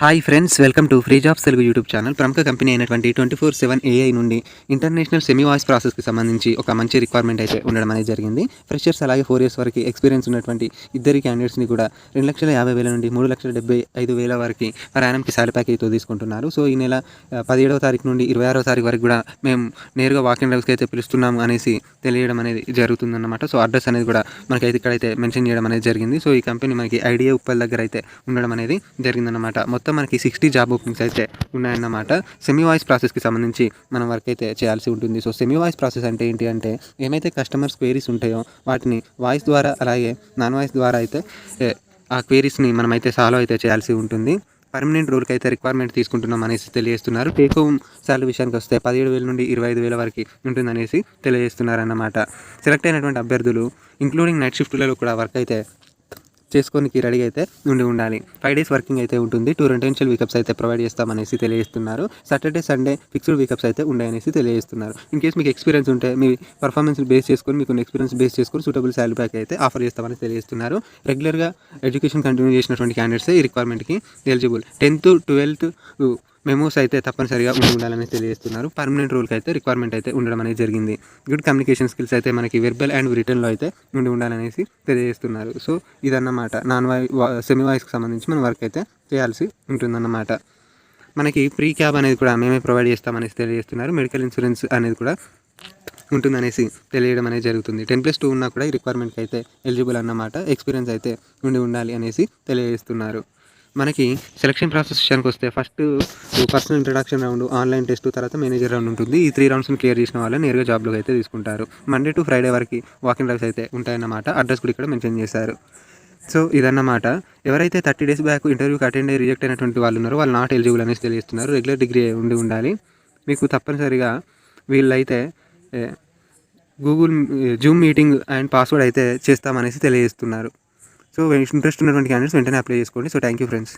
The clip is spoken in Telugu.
Hi friends welcome to free jobs Telugu YouTube channel. ప్రముఖ కంపెనీ అయినటువంటి ట్వంటీ ఫోర్ సెవెన్ ఏఐ నుండి ఇంటర్నేషనల్ సెమీ వాయిస్ ప్రాసెస్కి సంబంధించి ఒక మంచి రిక్వైర్మెంట్ అయితే ఉండడం అనేది జరిగింది. ఫ్రెషర్స్ అలాగే ఫోర్ ఇయర్స్ వరకు ఎక్స్పీరియన్స్ ఉన్నటువంటి ఇద్దరి క్యాండిడేట్స్ని కూడా రెండు లక్షల యాభై వేల నుండి మూడు లక్షల డెబ్బై ఐదు వేల వరకు ప్రయాణంకి శాలరీ ప్యాకేజ్తో తీసుకుంటున్నారు. సో ఈ నెల పదిహేడవ తారీఖు నుండి ఇరవై ఆరో తారీఖు వరకు కూడా మేము నేరుగా వాకింగ్ డ్రైవ్స్కి అయితే పిలుస్తున్నాము అనేసి తెలియడం అనేది జరుగుతుందన్నమాట. సో అడ్రస్ అనేది కూడా మనకైతే ఇక్కడైతే మెన్షన్ చేయడం అనేది జరిగింది. సో ఈ కంపెనీ మనకి ఐడియా ఉప్పల్ దగ్గర అయితే ఉండడం అనేది జరిగిందన్నమాట. మొత్తం మొత్తం మనకి సిక్స్టీ జాబ్ ఓపెనింగ్స్ అయితే ఉన్నాయన్నమాట. సెమీ వాయిస్ ప్రాసెస్కి సంబంధించి మనం వర్క్ అయితే చేయాల్సి ఉంటుంది. సో సెమీ వాయిస్ ప్రాసెస్ అంటే ఏంటి అంటే ఏమైతే కస్టమర్స్ క్వేరీస్ ఉంటాయో వాటిని వాయిస్ ద్వారా అలాగే నాన్ వాయిస్ ద్వారా అయితే ఆ క్వేరీస్ని మనమైతే సాల్వ్ అయితే చేయాల్సి ఉంటుంది. పర్మనెంట్ రోల్కి అయితే రిక్వైర్మెంట్ తీసుకుంటున్నాం అనేసి తెలియజేస్తున్నారు. టేక్ హోమ్ శాలరీ విషయానికి వస్తే పదిహేడు వేల నుండి ఇరవై ఐదు వేల వరకు ఉంటుందనేసి తెలియజేస్తున్నారన్నమాట. సెలెక్ట్ అయినటువంటి అభ్యర్థులు ఇంక్లూడింగ్ నైట్ షిఫ్ట్లలో కూడా వర్క్ అయితే చేసుకోనికి రెడీ అయితే ఉండి ఉండాలి. ఫైవ్ డేస్ వర్కింగ్ అయితే ఉంటుంది. టూ రెంటెన్షియల్ వీకప్స్ అయితే ప్రొవైడ్ చేస్తామనేసి తెలియజేస్తున్నారు. సాటర్డే సండే ఫిక్స్డ్ వీకప్స్ అయితే ఉన్నాయనేసి తెలియజేస్తున్నారు. ఇన్ కేస్ మీకు ఎక్స్పీరియన్స్ ఉంటే మీ పర్ఫార్మెన్స్ బేస్ చేసుకొని మీకు ఎక్స్పీరియన్స్ బేస్ చేసుకొని సూటబుల్ శాలరీ ప్యాక్ అయితే ఆఫర్ చేస్తామని తెలియజేస్తున్నారు. రెగ్యులర్గా ఎడ్యుకేషన్ కంటిన్యూ చేసినటువంటి క్యాండిడేట్స్ ఈ రిక్వైర్మెంట్కి ఎలిజిబుల్ టెన్త్ ట్వెల్త్ మెమోస్ అయితే తప్పనిసరిగా ఉండి ఉండాలని తెలియజేస్తున్నారు. పర్మనెంట్ రూల్కి అయితే రిక్వైర్మెంట్ అయితే ఉండడం అనేది జరిగింది. గుడ్ కమ్యూనికేషన్ స్కిల్స్ అయితే మనకి వెర్బల్ అండ్ రిటర్న్లో అయితే ఉండి ఉండాలనేసి తెలియజేస్తున్నారు. సో ఇదన్నమాట. నాన్ వాయి సెమీ వాయిస్కి సంబంధించి మనం వర్క్ అయితే చేయాల్సి ఉంటుందన్నమాట. మనకి ఫ్రీ క్యాబ్ అనేది కూడా మేమే ప్రొవైడ్ చేస్తామనేసి తెలియజేస్తున్నారు. మెడికల్ ఇన్సూరెన్స్ అనేది కూడా ఉంటుందనేసి తెలియడం అనేది జరుగుతుంది. టెన్ ప్లస్ టూ ఉన్నా కూడా ఈ రిక్వైర్మెంట్కి అయితే ఎలిజిబుల్ అన్నమాట. ఎక్స్పీరియన్స్ అయితే ఉండి ఉండాలి అనేసి తెలియజేస్తున్నారు. మనకి సెలక్షన్ ప్రాసెస్ విషయానికి వస్తే first personal introduction round online test తర్వాత మేనేజర్ రౌండ్ ఉంటుంది. ఈ త్రీ రౌండ్స్ని క్లియర్ చేసిన వాళ్ళని నేరుగా జాబ్లోకి అయితే తీసుకుంటారు. మండే టు ఫ్రైడే వరకు వాకింగ్ డ్రైవ్స్ అయితే ఉంటాయన్నమాట. అడ్రస్ కూడా ఇక్కడ మెన్షన్ చేశారు. సో ఇదన్నమాట. ఎవరైతే థర్టీ డేస్ బ్యాక్ ఇంటర్వ్యూకి అటెండ్ అయ్యి రిజెక్ట్ అయినటువంటి వాళ్ళు ఉన్నారో వాళ్ళు నాట్ ఎలిజిబుల్ అనేసి తెలియజేస్తున్నారు. రెగ్యులర్ డిగ్రీ ఉండి ఉండాలి. మీకు తప్పనిసరిగా వీళ్ళైతే Google zoom meeting and password అయితే చేస్తామనేసి తెలియజేస్తున్నారు. సో ఇంట్రెస్ట్ ఉన్నటువంటి క్యాండిడేట్స్ వెంటనే అప్లై చేసుకోండి. So thank you friends